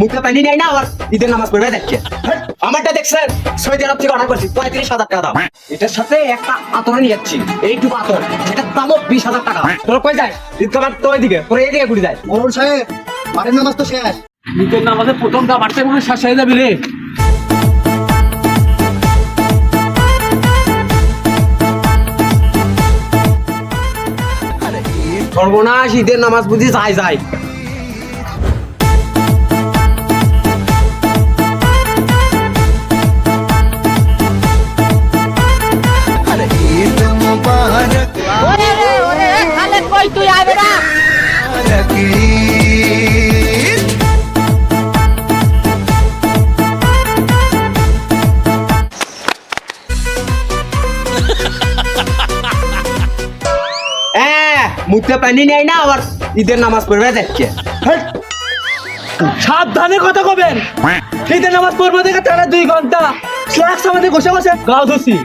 মুখে পানি নেই না আবার ঈদের নামাজ পড়বে দেখছে। হ্যাঁ, আমারটা দেখছেন সৌদি আরব থেকে অর্ডার করছি পঁয়ত্রিশ হাজার টাকা দাম এটার সাথে একটা আতর নিয়ে যাচ্ছি এইটুকু আতর সেটার দামও বিশ হাজার টাকা। তোর কই যায় ঈদ কামার তো ওইদিকে তোর এদিকে ঘুরে যায় মোরল সাহেব নামাজ তো শেষ। ঈদের নামাজের প্রথম দাম মনে শেষ হয়ে যাবে রে। সর্বনাশ ঈদের নামাজ বুঝি যায় যায় মুখে পানি নেই না আবার ঈদের নামাজ পড়বে দেখছে। সাবধানে কথা কবেন। ঈদের নামাজ পড়ব দেখে টানা দুই ঘণ্টা স্ল্যাক্স আমাদের ধুসি।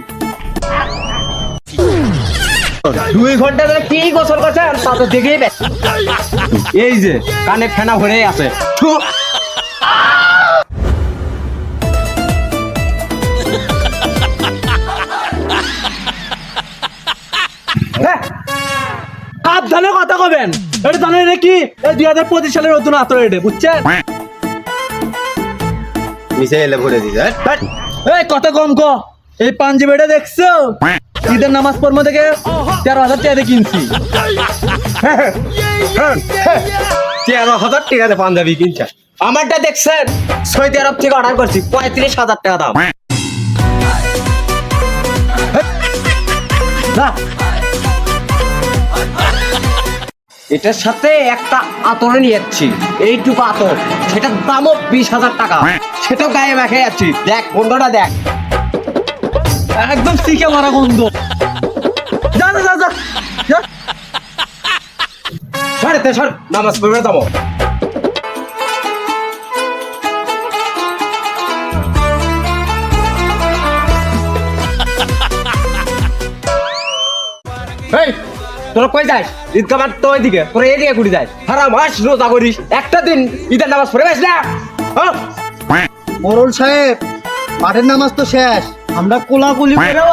দুই ঘণ্টা ধরে কি গোসল করছেন তা তো দেখেই এই যে কানে ফেনা ভরে আছে। হ্যাঁ, সাবধানে কথা কবেন। এটা জানেন নাকি এই দুই হাজার পঁচিশ সালের নতুন আতর এটা বুঝছেন? মিশে এলে ভরে দিছে হ্যাঁ, এই কথা কম ক। এই পাঞ্জাবিটা দেখছ? ঈদের নামাজ পড়ব দেখে তেরো হাজার টাকা কিনছি। তেরো হাজার টাকা পাঞ্জাবি কিনছে। আমারটা দেখছেন? সৌদি আরব থেকে অর্ডার করছি পঁয়ত্রিশ হাজার টাকা দাম না। এটার সাথে একটা আতরে নিয়ে যাচ্ছি। এইটুকু আতর। সেটার দামও বিশ হাজার টাকা। সেটাও গায়ে মেখে যাচ্ছি। দেখ বন্ধুটা দেখ। একদম শিখে মারা গন্ধ যা যা যা, যা। যা। সর নামাজ পড়বে যাব। এই তোর কই যাস? ঈদ কামার তো ওইদিকে তোর এদিকে ঘুরে যায় সারা মাস রোজা করিস। একটা দিন ঈদের নামাজ পড়ে পাইস না? মোরল সাহেব মাঠের নামাজ তো শেষ। আমরা কোলাকুলি করেও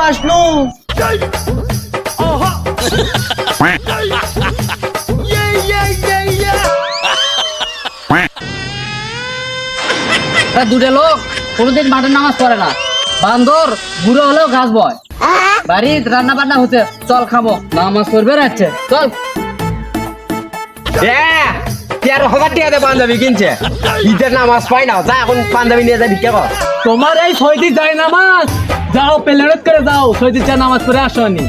দুটো লোক কোনোদিন মাঠের নামাজ পড়ে না। বান্দর বুড়ো হলেও ঘাস বয়। বাড়ি রান্না বান্না হচ্ছে চল খাব। নামাজ করবে রাখছে। চল। তেরো হাজার টাকা দিয়ে পাঞ্জাবি কিনছে? ঈদের নামাজ পাই না যা এখন পাঞ্জাবি নিয়ে যাবি কে কর তোমার এই সৈদি যায় নামাজ যাও পেলে করে যাও সৈদি চা নামাজ পড়ে আসনি